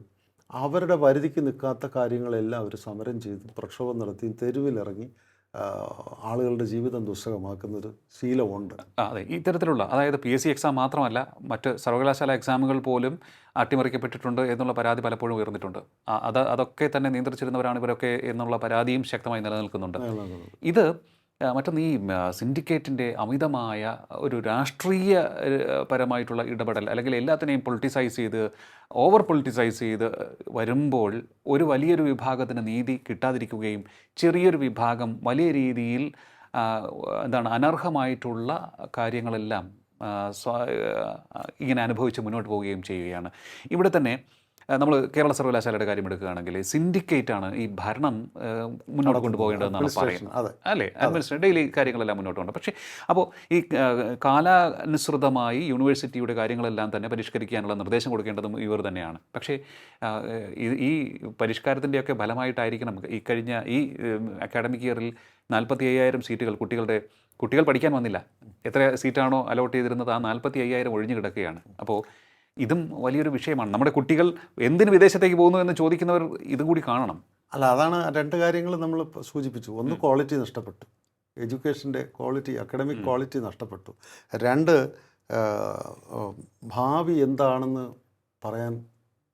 അവരുടെ പരിധിക്ക് നിൽക്കാത്ത കാര്യങ്ങളെല്ലാം അവർ സമരം ചെയ്ത് പ്രക്ഷോഭം നടത്തി തെരുവിലിറങ്ങി ആളുകളുടെ ജീവിതം ദുസ്സഹമാക്കുന്നൊരു ശീലമുണ്ട്. അതെ. ഇത്തരത്തിലുള്ള അതായത് പി എസ് സി എക്സാം മാത്രമല്ല മറ്റ് സർവകലാശാല എക്സാമുകൾ പോലും അട്ടിമറിക്കപ്പെട്ടിട്ടുണ്ട് എന്നുള്ള പരാതി പലപ്പോഴും ഉയർന്നിട്ടുണ്ട്. അത് അതൊക്കെ തന്നെ നിയന്ത്രിച്ചിരുന്നവരാണ് ഇവരൊക്കെ എന്നുള്ള പരാതിയും ശക്തമായി നിലനിൽക്കുന്നുണ്ട്. ഇത് മറ്റൊന്ന് ഈ സിൻഡിക്കേറ്റിന്റെ അമിതമായ ഒരു രാഷ്ട്രീയ പരമായിട്ടുള്ള ഇടപെടൽ അല്ലെങ്കിൽ എല്ലാത്തിനെയും പൊളിറ്റിസൈസ് ചെയ്ത് ഓവർ പൊളിറ്റിസൈസ് ചെയ്ത് വരുമ്പോൾ ഒരു വലിയൊരു വിഭാഗത്തിന് നീതി കിട്ടാതിരിക്കുകയും ചെറിയൊരു വിഭാഗം വലിയ രീതിയിൽ എന്താണ് അനർഹമായിട്ടുള്ള കാര്യങ്ങളെല്ലാം ഇങ്ങനെ അനുഭവിച്ച് മുന്നോട്ട് പോവുകയും ചെയ്യുകയാണ്. ഇവിടെ തന്നെ നമ്മൾ കേരള സർവകലാശാലയുടെ കാര്യം എടുക്കുകയാണെങ്കിൽ സിൻഡിക്കേറ്റ് ആണ് ഈ ഭരണം മുന്നോട്ട് കൊണ്ടുപോകേണ്ടതെന്നാണ് പറയുന്നത്. അതെ. അല്ലേ? അഡ്മിനിസ്ട്രേഷൻ ഡെയിലി കാര്യങ്ങളെല്ലാം മുന്നോട്ട് കൊണ്ട് പക്ഷേ അപ്പോൾ ഈ കാലാനുസൃതമായി യൂണിവേഴ്സിറ്റിയുടെ കാര്യങ്ങളെല്ലാം തന്നെ പരിഷ്കരിക്കാനുള്ള നിർദ്ദേശം കൊടുക്കേണ്ടതും ഇവർ തന്നെയാണ്. പക്ഷേ ഈ പരിഷ്കാരത്തിന്റെയൊക്കെ ഫലമായിട്ടായിരിക്കണം ഈ കഴിഞ്ഞ ഈ അക്കാഡമിക് ഇയറിൽ നാൽപ്പത്തി അയ്യായിരം സീറ്റുകൾ കുട്ടികളുടെ കുട്ടികൾ പഠിക്കാൻ വന്നില്ല. എത്ര സീറ്റാണോ അലോട്ട് ചെയ്തിരുന്നത് ആ നാൽപ്പത്തി അയ്യായിരം ഒഴിഞ്ഞു കിടക്കുകയാണ്. അപ്പോൾ ഇതും വലിയൊരു വിഷയമാണ്. നമ്മുടെ കുട്ടികൾ എന്തിന് വിദേശത്തേക്ക് പോകുന്നു എന്ന് ചോദിക്കുന്നവർ ഇതും കൂടി കാണണം. അല്ല അതാണ് രണ്ട് കാര്യങ്ങൾ നമ്മൾ സൂചിപ്പിച്ചു. ഒന്ന് ക്വാളിറ്റി നഷ്ടപ്പെട്ടു. എഡ്യൂക്കേഷന്റെ ക്വാളിറ്റി അക്കാഡമിക് ക്വാളിറ്റി നഷ്ടപ്പെട്ടു. രണ്ട് ഭാവി എന്താണെന്ന് പറയാൻ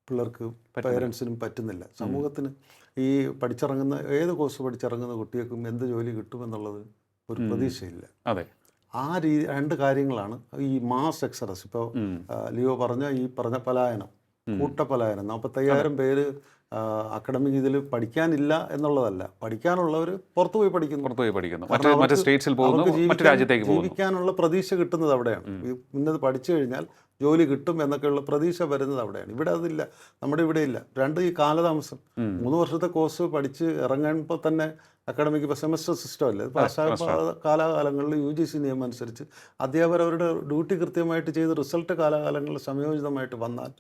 പിള്ളേർക്ക് പേരൻസിനും പറ്റുന്നില്ല. സമൂഹത്തിന് ഈ പഠിച്ചിറങ്ങുന്ന ഏത് കോഴ്സ് പഠിച്ചിറങ്ങുന്ന കുട്ടികൾക്കും എന്ത് ജോലി കിട്ടുമെന്നുള്ളത് ഒരു പ്രതീക്ഷയില്ല. അതെ. ആ രീതി രണ്ട് കാര്യങ്ങളാണ് ഈ മാസ് എക്സറസ് ഇപ്പോൾ ലിയോ പറഞ്ഞ ഈ പറഞ്ഞ പലായനം കൂട്ടപലായനം നാൽപ്പത്തയ്യായിരം പേര് അക്കാഡമിക് ഇതിൽ പഠിക്കാനില്ല എന്നുള്ളതല്ല. പഠിക്കാനുള്ളവർ പുറത്തു പോയി പഠിക്കുന്നു. പുറത്തു പോയി പഠിക്കുന്നു. മറ്റ് സ്റ്റേറ്റ്സിൽ പോകുന്നു മറ്റു രാജ്യത്തേക്ക് ജീവിക്കാനുള്ള പ്രതീക്ഷ കിട്ടുന്നത് അവിടെയാണ്. ഇന്നത് പഠിച്ചു കഴിഞ്ഞാൽ ജോലി കിട്ടും എന്നൊക്കെയുള്ള പ്രതീക്ഷ വരുന്നത് അവിടെയാണ്. ഇവിടെ അതില്ല. നമ്മുടെ ഇവിടെ ഇല്ല. രണ്ട് ഈ കാലതാമസം. മൂന്ന് വർഷത്തെ കോഴ്സ് പഠിച്ച് ഇറങ്ങുമ്പോൾ തന്നെ അക്കാഡമിക് ഇപ്പോൾ സെമസ്റ്റർ സിസ്റ്റം അല്ലേ? പാസ്സായ കാലാകാലങ്ങളിൽ യു ജി സി നിയമം അനുസരിച്ച് അധ്യാപകർ അവരുടെ ഡ്യൂട്ടി കൃത്യമായിട്ട് ചെയ്ത് റിസൾട്ട് കാലാകാലങ്ങളിൽ സംയോജിതമായിട്ട് വന്നാൽ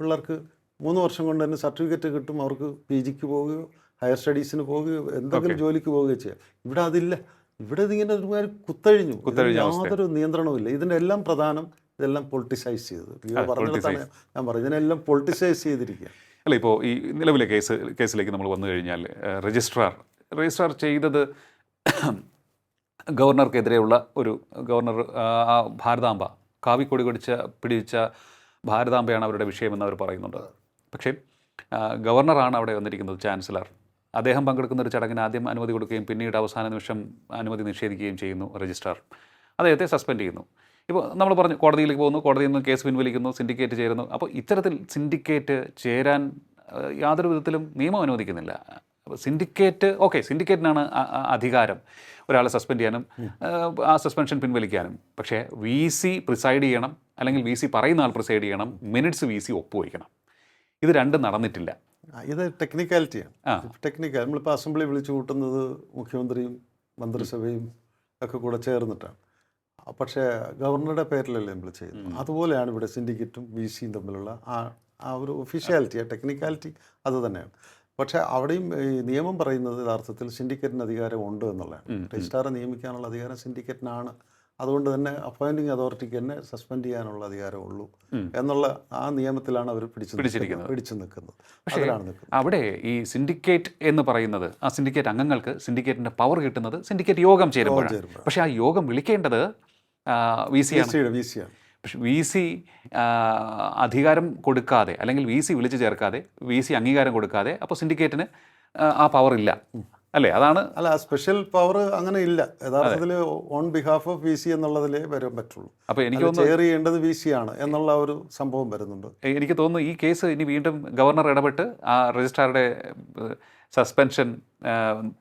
പിള്ളേർക്ക് മൂന്ന് വർഷം കൊണ്ട് തന്നെ സർട്ടിഫിക്കറ്റ് കിട്ടും. അവർക്ക് പി ജിക്ക് പോവുകയോ ഹയർ സ്റ്റഡീസിന് പോവുകയോ എന്തെങ്കിലും ജോലിക്ക് പോവുകയോ ചെയ്യാം. ഇവിടെ അതില്ല. ഇവിടെ ഇതിങ്ങനെ ഒരുമാതിരി കുത്തഴിഞ്ഞു. യാതൊരു നിയന്ത്രണവും ഇല്ല ഇതിന്റെ എല്ലാം പ്രധാനം ഇതെല്ലാം പൊളിറ്റിസൈസ് ചെയ്തത്. ലിയോ ഞാൻ പറഞ്ഞു ഇതിനെല്ലാം പൊളിറ്റിസൈസ് ചെയ്തിരിക്കുക അല്ല ഇപ്പോൾ ഈ നിലവിലെ കേസ് കേസിലേക്ക് നമ്മൾ വന്നു കഴിഞ്ഞാൽ രജിസ്ട്രാർ രജിസ്ട്രാർ ചെയ്തത് ഗവർണർക്കെതിരെയുള്ള ഒരു ഗവർണർ ഭാരതാംബ കാവിക്കൊടി കൊടിച്ച പിടിച്ച ഭാരതാംബയാണ് അവരുടെ വിഷയമെന്ന് അവർ പറയുന്നുണ്ട്. പക്ഷേ ഗവർണറാണ് അവിടെ വന്നിരിക്കുന്നത് ചാൻസലർ. അദ്ദേഹം പങ്കെടുക്കുന്ന ഒരു ചടങ്ങിന് ആദ്യം അനുമതി കൊടുക്കുകയും പിന്നീട് അവസാന നിമിഷം അനുമതി നിഷേധിക്കുകയും ചെയ്യുന്നു രജിസ്ട്രാർ അദ്ദേഹത്തെ സസ്പെൻഡ് ചെയ്യുന്നു. ഇപ്പോൾ നമ്മൾ പറഞ്ഞു കോടതിയിലേക്ക് പോകുന്നു കോടതിയിൽ നിന്ന് കേസ് പിൻവലിക്കുന്നു സിൻഡിക്കേറ്റ് ചേരുന്നു. അപ്പോൾ ഇത്തരത്തിൽ സിൻഡിക്കേറ്റ് ചേരാൻ യാതൊരു വിധത്തിലും നിയമം അനുവദിക്കുന്നില്ല. അപ്പോൾ സിൻഡിക്കേറ്റ് ഓക്കെ സിൻഡിക്കേറ്റിനാണ് അധികാരം. ഒരാളെ സസ്പെൻഡ് ചെയ്യാനും ആ, സസ്പെൻഷൻ പിൻവലിക്കാനും. പക്ഷേ വി സി പ്രിസൈഡ് ചെയ്യണം അല്ലെങ്കിൽ വി സി പറയുന്ന ആൾ പ്രിസൈഡ് ചെയ്യണം മിനിറ്റ്സ് വി സി ഒപ്പുവയ്ക്കണം ഇത് രണ്ടും നടന്നിട്ടില്ല. ഇത് ടെക്നിക്കാലിറ്റിയാണ്. ടെക്നിക്കൽ നമ്മളിപ്പോൾ അസംബ്ലി വിളിച്ചു കൂട്ടുന്നത് മുഖ്യമന്ത്രിയും മന്ത്രിസഭയും ഒക്കെ കൂടെ ചേർന്നിട്ടാണ്. പക്ഷേ ഗവർണറുടെ പേരിലല്ലേ നമ്മൾ ചെയ്യുന്നത്? അതുപോലെയാണ് ഇവിടെ സിൻഡിക്കേറ്റും വി സിയും തമ്മിലുള്ള ആ ആ ഒരു ഒഫീഷ്യാലിറ്റി ആ ടെക്നിക്കാലിറ്റി അത് തന്നെയാണ്. പക്ഷേ അവിടെയും ഈ നിയമം പറയുന്നത് യഥാർത്ഥത്തിൽ സിൻഡിക്കേറ്റിന് അധികാരം ഉണ്ട് എന്നുള്ളതാണ്. രജിസ്ട്രാറെ നിയമിക്കാനുള്ള അധികാരം സിൻഡിക്കേറ്റിനാണ്. അതുകൊണ്ട് തന്നെ അപ്പോയിന്റിംഗ് അതോറിറ്റിക്ക് തന്നെ സസ്പെൻഡ് ചെയ്യാനുള്ള അധികാരമുള്ളൂ എന്നുള്ള ആ നിയമത്തിലാണ് അവർ പിടിച്ചു പിടിച്ചിരിക്കുന്നത്. പിടിച്ചു നിൽക്കുന്നത്. അതിലാണ് അവിടെ ഈ സിൻഡിക്കേറ്റ് എന്ന് പറയുന്നത് ആ സിൻഡിക്കേറ്റ് അംഗങ്ങൾക്ക് സിൻഡിക്കേറ്റിന്റെ പവർ കിട്ടുന്നത് സിൻഡിക്കേറ്റ് യോഗം ചേരുമ്പോഴാണ്. ചേരുമ്പോഴാണ്. പക്ഷേ ആ യോഗം വിളിക്കേണ്ടത് വി സി ആണ്. വി സി ആണ്. പക്ഷെ വി സി അധികാരം കൊടുക്കാതെ അല്ലെങ്കിൽ വി സി വിളിച്ചു ചേർക്കാതെ വി സി അംഗീകാരം കൊടുക്കാതെ അപ്പോൾ സിൻഡിക്കേറ്റിന് ആ പവർ ഇല്ല. അല്ലേ? അതാണ് അല്ല സ്പെഷ്യൽ പവർ അങ്ങനെ ഇല്ല. യഥാർത്ഥത്തിൽ on behalf of V C എന്നുള്ളതിലേ വരാൻ പറ്റുള്ളൂ. അപ്പോൾ എനിക്ക് ചെയർ ചെയ്യേണ്ടത് വി സി ആണ് എന്നുള്ള ഒരു സംഭവം വരുന്നുണ്ട്. എനിക്ക് തോന്നുന്നു ഈ കേസ് ഇനി വീണ്ടും ഗവർണർ ഇടപെട്ട് ആ രജിസ്ട്രാറുടെ സസ്പെൻഷൻ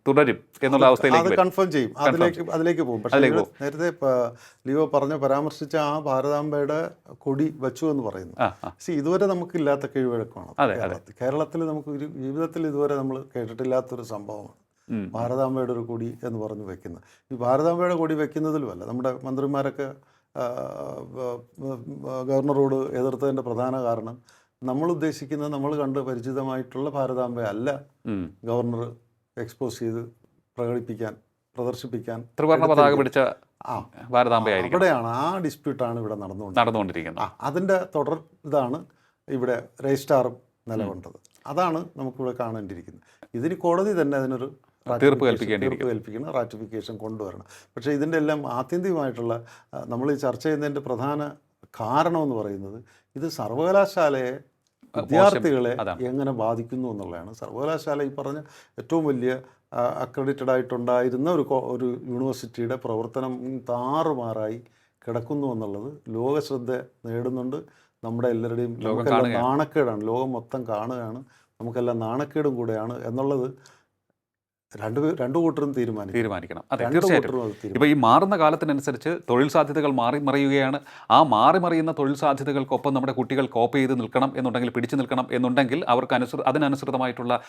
തുടരും എന്നുള്ള അവസ്ഥയിലേക്ക് കൺഫേം ചെയ്യും. അതിലേക്ക് അതിലേക്ക് പോകും. പക്ഷേ നേരത്തെ ലിയോ പറഞ്ഞ പരാമർശിച്ച ആ ഭാരതാംബയുടെ കൊടി വെച്ചു എന്ന് പറയുന്നു. സി ഇതുവരെ നമുക്കില്ലാത്ത കിഴിവഴക്കമാണ്. കേരളത്തിൽ. നമുക്ക് ജീവിതത്തിൽ ഇതുവരെ നമ്മൾ കേട്ടിട്ടില്ലാത്തൊരു സംഭവമാണ്. ഭാരതാംബയുടെ ഒരു കൊടി എന്ന് പറഞ്ഞ് വെക്കുന്നത് ഈ ഭാരതാംബയുടെ കൊടി വെക്കുന്നതിലുമല്ല നമ്മുടെ മന്ത്രിമാരൊക്കെ ഗവർണറോട് എതിർത്തതിന്റെ പ്രധാന കാരണം നമ്മൾ ഉദ്ദേശിക്കുന്നത് നമ്മൾ കണ്ട് പരിചിതമായിട്ടുള്ള ഭാരതാംബ അല്ല ഗവർണർ എക്സ്പോസ് ചെയ്ത് പ്രകടിപ്പിക്കാൻ പ്രദർശിപ്പിക്കാൻ ത്രിവർണ പതാക പിടിച്ച ആ. ഭാരതാംബയായിരിക്കും. അവിടെയാണ് ആ ഡിസ്പ്യൂട്ടാണ് ഇവിടെ നടന്നുകൊണ്ടിരിക്കുന്നത്. അതിന്റെ തുടർ ഇതാണ് ഇവിടെ രജിസ്ട്രാറും നിലകൊണ്ടത്. അതാണ് നമുക്കിവിടെ കാണേണ്ടിയിരിക്കുന്നത്. ഇതിന് കോടതി തന്നെ അതിനൊരു തീർപ്പ് കൽപ്പിക്കേണ്ടി തീർപ്പ് കൽപ്പിക്കണം റാറ്റിഫിക്കേഷൻ കൊണ്ടുവരണം. പക്ഷേ ഇതിന്റെ എല്ലാം ആത്യന്തികമായിട്ടുള്ള നമ്മൾ ഈ ചർച്ച ചെയ്യുന്നതിന്റെ പ്രധാന കാരണമെന്ന് പറയുന്നത് ഇത് സർവകലാശാലയെ വിദ്യാർത്ഥികളെ എങ്ങനെ ബാധിക്കുന്നു എന്നുള്ളതാണ്. സർവകലാശാല ഈ പറഞ്ഞ ഏറ്റവും വലിയ അക്രഡിറ്റഡ് ആയിട്ടുണ്ടായിരുന്ന ഒരു ഒരു യൂണിവേഴ്സിറ്റിയുടെ പ്രവർത്തനം താറുമാറായി കിടക്കുന്നു എന്നുള്ളത് ലോകശ്രദ്ധ നേടുന്നുണ്ട്. നമ്മുടെ എല്ലാവരുടെയും നമുക്കെല്ലാം. നാണക്കേടാണ്. ലോകം മൊത്തം കാണുകയാണ്. നമുക്കെല്ലാം നാണക്കേടും കൂടെയാണ് എന്നുള്ളത് രണ്ട് രണ്ടു കൂട്ടരും തീരുമാനിക്കും തീരുമാനിക്കണം. അതെ തീർച്ചയായിട്ടും. ഇപ്പൊ ഇപ്പോൾ ഈ മാറുന്ന കാലത്തിനനുസരിച്ച് തൊഴിൽ സാധ്യതകൾ മാറി മറിയുകയാണ്. ആ മാറി മറിയുന്ന തൊഴിൽ സാധ്യതകൾക്കൊപ്പം നമ്മുടെ കുട്ടികൾ കോപ്പ് ചെയ്ത് നിൽക്കണം എന്നുണ്ടെങ്കിൽ പിടിച്ചു നിൽക്കണം എന്നുണ്ടെങ്കിൽ അവർക്ക് അനുസൃ അതിനനുസൃതമായിട്ടുള്ള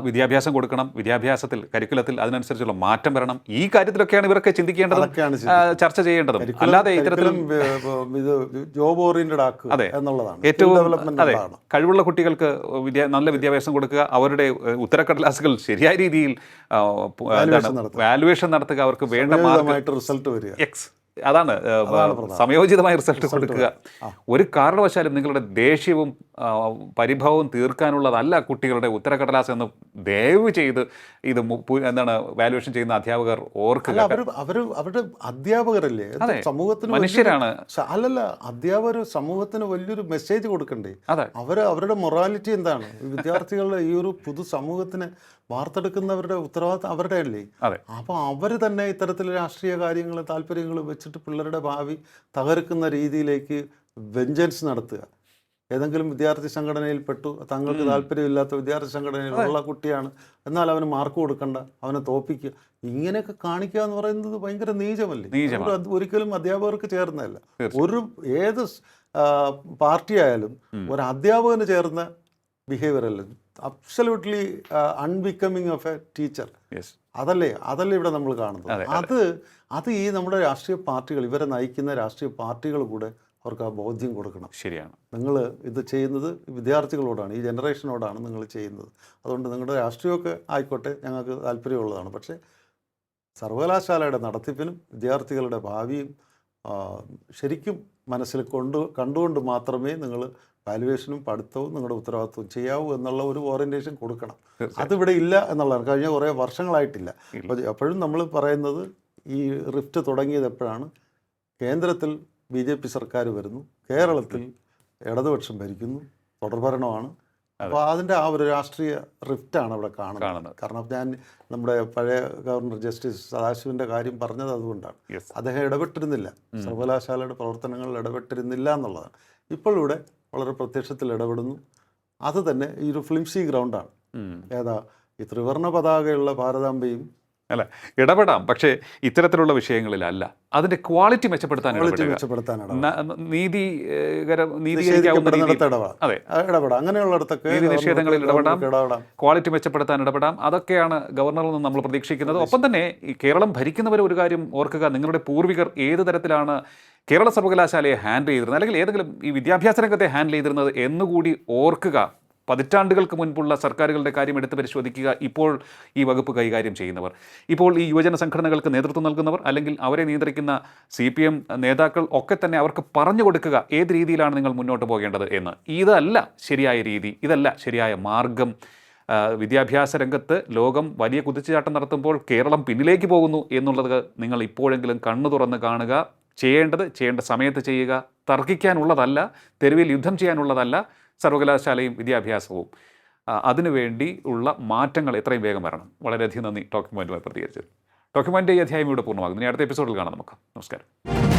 വിദ്യാഭ്യാസം കൊടുക്കണം. വിദ്യാഭ്യാസത്തിൽ കരിക്കുലത്തിൽ അതിനനുസരിച്ചുള്ള മാറ്റം വരണം. ഈ കാര്യത്തിലൊക്കെയാണ് ഇവരൊക്കെ ചിന്തിക്കേണ്ടതും ചർച്ച ചെയ്യേണ്ടതും. അല്ലാതെ വേ- ഇത് ജോബ് ഓറിയന്റഡ് ആക്കുക അതെ. എന്നുള്ളതാണ്. ഏറ്റവും അതെ. കഴിവുള്ള കുട്ടികൾക്ക് നല്ല വിദ്യാഭ്യാസം കൊടുക്കുക. അവരുടെ ഉത്തരക്കടലാസുകൾ ശരിയായ രീതിയിൽ വാലുവേഷൻ നടത്തുക. അവർക്ക് വേണ്ട മാർക്കറ്റ് റിസൾട്ട് വരിക. എക്സ് അതാണ് സമയോചിതമായ റിസൾട്ട് കൊടുക്കുക. ഒരു കാരണവശാലും നിങ്ങളുടെ ദേഷ്യവും ആ, പരിഭവവും തീർക്കാനുള്ളതല്ല കുട്ടികളുടെ ഉത്തരക്കടലാസ് എന്ന് ദയവ് ചെയ്ത് ഇത് എന്താണ് വാല്യുവേഷൻ ചെയ്യുന്ന അധ്യാപകർ ഓർക്കുക. അവർ അവരുടെ അധ്യാപകരല്ലേ? സമൂഹത്തിന് മനുഷ്യരാണ്. അല്ലല്ല അധ്യാപകർ സമൂഹത്തിന് വലിയൊരു മെസ്സേജ് കൊടുക്കണ്ടേ? അവർ അവരുടെ മൊറാലിറ്റി എന്താണ്? വിദ്യാർത്ഥികളുടെ ഈ ഒരു പുതു സമൂഹത്തിന് വാർത്തെടുക്കുന്നവരുടെ ഉത്തരവാദിത്തം അവരുടെ അല്ലേ? അപ്പൊ അപ്പോൾ അവർ തന്നെ ഇത്തരത്തിൽ രാഷ്ട്രീയ കാര്യങ്ങൾ താല്പര്യങ്ങൾ വെച്ചിട്ട് പിള്ളേരുടെ ഭാവി തകർക്കുന്ന രീതിയിലേക്ക് വെഞ്ചൻസ് നടത്തുക. ഏതെങ്കിലും വിദ്യാർത്ഥി സംഘടനയിൽ പെട്ടു. തങ്ങൾക്ക് താല്പര്യമില്ലാത്ത വിദ്യാർത്ഥി സംഘടനയിലുള്ള കുട്ടിയാണ്. എന്നാൽ അവന് മാർക്ക് കൊടുക്കണ്ട. അവനെ തോപ്പിക്കുക. ഇങ്ങനെയൊക്കെ കാണിക്കുക എന്ന് പറയുന്നത് ഭയങ്കര നീചമല്ലേ. ഒരിക്കലും അധ്യാപകർക്ക് ചേർന്നതല്ല. ഒരു ഏത് പാർട്ടിയായാലും പാർട്ടി ആയാലും ഒരു അധ്യാപകന് ചേർന്ന ബിഹേവിയർ അല്ല. Absolutely unbecoming of a teacher അതല്ലേ? അതല്ലേ ഇവിടെ നമ്മൾ കാണുന്നത്. അത് അത് ഈ നമ്മുടെ രാഷ്ട്രീയ പാർട്ടികൾ ഇവരെ നയിക്കുന്ന രാഷ്ട്രീയ പാർട്ടികൾ കൂടെ അവർക്ക് ആ ബോധ്യം കൊടുക്കണം. ശരിയാണ്. നിങ്ങൾ ഇത് ചെയ്യുന്നത് വിദ്യാർത്ഥികളോടാണ് ഈ ജനറേഷനോടാണ് നിങ്ങൾ ചെയ്യുന്നത്. അതുകൊണ്ട് നിങ്ങളുടെ രാഷ്ട്രീയമൊക്കെ ആയിക്കോട്ടെ ഞങ്ങൾക്ക് താല്പര്യമുള്ളതാണ്. പക്ഷേ സർവകലാശാലയുടെ നടത്തിപ്പിനും വിദ്യാർത്ഥികളുടെ ഭാവിയും ശരിക്കും മനസ്സിൽ കൊണ്ട് കണ്ടുകൊണ്ട് മാത്രമേ നിങ്ങൾ വാലുവേഷനും പഠിത്തവും നിങ്ങളുടെ ഉത്തരവാദിത്വവും ചെയ്യാവൂ എന്നുള്ള ഒരു ഓറിയന്റേഷൻ കൊടുക്കണം. അതിവിടെ ഇല്ല എന്നുള്ളതാണ്. കഴിഞ്ഞ കുറേ വർഷങ്ങളായിട്ടില്ല. അപ്പോൾ എപ്പോഴും നമ്മൾ പറയുന്നത് ഈ റിഫ്റ്റ് തുടങ്ങിയത് എപ്പോഴാണ്? കേന്ദ്രത്തിൽ ബി ജെ പി സർക്കാർ വരുന്നു. കേരളത്തിൽ ഇടതുപക്ഷം ഭരിക്കുന്നു. തുടർഭരണമാണ്. അപ്പോൾ അതിന്റെ ആ ഒരു രാഷ്ട്രീയ റിഫ്റ്റാണ് അവിടെ കാണുന്നത്. കാരണം ഞാൻ നമ്മുടെ പഴയ ഗവർണർ ജസ്റ്റിസ് സദാശിവന്റെ കാര്യം പറഞ്ഞത് അതുകൊണ്ടാണ്. അദ്ദേഹം ഇടപെട്ടിരുന്നില്ല. സർവകലാശാലയുടെ പ്രവർത്തനങ്ങളിൽ ഇടപെട്ടിരുന്നില്ല എന്നുള്ളതാണ്. ഇപ്പോൾ ഇവിടെ വളരെ പ്രത്യക്ഷത്തിൽ ഇടപെടുന്നു. അത് തന്നെ ഈ ഒരു ഫ്ലിംസി ഗ്രൗണ്ടാണ്. ഏതാ? ഈ ത്രിവർണ പതാകയുള്ള ഭാരതാംബയും അല്ല? ഇടപെടാം. പക്ഷേ ഇത്തരത്തിലുള്ള വിഷയങ്ങളിലല്ല. അതിന്റെ ക്വാളിറ്റി മെച്ചപ്പെടുത്താൻ നിഷേധങ്ങളിൽ. ഇടപെടാം. ക്വാളിറ്റി മെച്ചപ്പെടുത്താൻ ഇടപെടാം. അതൊക്കെയാണ് ഗവർണറിൽ നിന്ന് നമ്മൾ പ്രതീക്ഷിക്കുന്നത്. ഒപ്പം തന്നെ ഈ കേരളം ഭരിക്കുന്നവർ ഒരു കാര്യം ഓർക്കുക. നിങ്ങളുടെ പൂർവികർ ഏത് തരത്തിലാണ് കേരള സർവകലാശാലയെ ഹാൻഡിൽ ചെയ്തിരുന്നത്? അല്ലെങ്കിൽ ഏതെങ്കിലും ഈ വിദ്യാഭ്യാസ രംഗത്തെ ഹാൻഡിൽ ചെയ്തിരുന്നത് എന്നുകൂടി ഓർക്കുക. പതിറ്റാണ്ടുകൾക്ക് മുൻപുള്ള സർക്കാരുകളുടെ കാര്യം എടുത്ത് പരിശോധിക്കുക. ഇപ്പോൾ ഈ വകുപ്പ് കൈകാര്യം ചെയ്യുന്നവർ. ഇപ്പോൾ ഈ യുവജന സംഘടനകൾക്ക് നേതൃത്വം നൽകുന്നവർ അല്ലെങ്കിൽ അവരെ നിയന്ത്രിക്കുന്ന സി പി എം നേതാക്കൾ ഒക്കെ തന്നെ അവർക്ക് പറഞ്ഞു കൊടുക്കുക ഏത് രീതിയിലാണ് നിങ്ങൾ മുന്നോട്ട് പോകേണ്ടത് എന്ന്. ഇതല്ല ശരിയായ രീതി ഇതല്ല ശരിയായ മാർഗം. വിദ്യാഭ്യാസ രംഗത്ത് ലോകം വലിയ കുതിച്ചുചാട്ടം നടത്തുമ്പോൾ കേരളം പിന്നിലേക്ക് പോകുന്നു എന്നുള്ളത് നിങ്ങൾ ഇപ്പോഴെങ്കിലും കണ്ണു തുറന്ന് കാണുക. ചെയ്യേണ്ടത് ചെയ്യേണ്ട സമയത്ത് ചെയ്യുക. തർക്കിക്കാനുള്ളതല്ല തെരുവിൽ യുദ്ധം ചെയ്യാനുള്ളതല്ല സർവകലാശാലയും വിദ്യാഭ്യാസവും അതിനുവേണ്ടി ഉള്ള മാറ്റങ്ങൾ എത്രയും വേഗം വരണം. വളരെയധികം നന്ദി. ടോക്കിംഗ് പോയിന്റുമായി പ്രതികരിച്ചത് പോയിന്റ് ഈ അധ്യായം ഇവിടെ പൂർണമാകുന്നു ഇനി അടുത്ത എപ്പിസോഡിൽ കാണാം നമുക്ക്. നമസ്കാരം.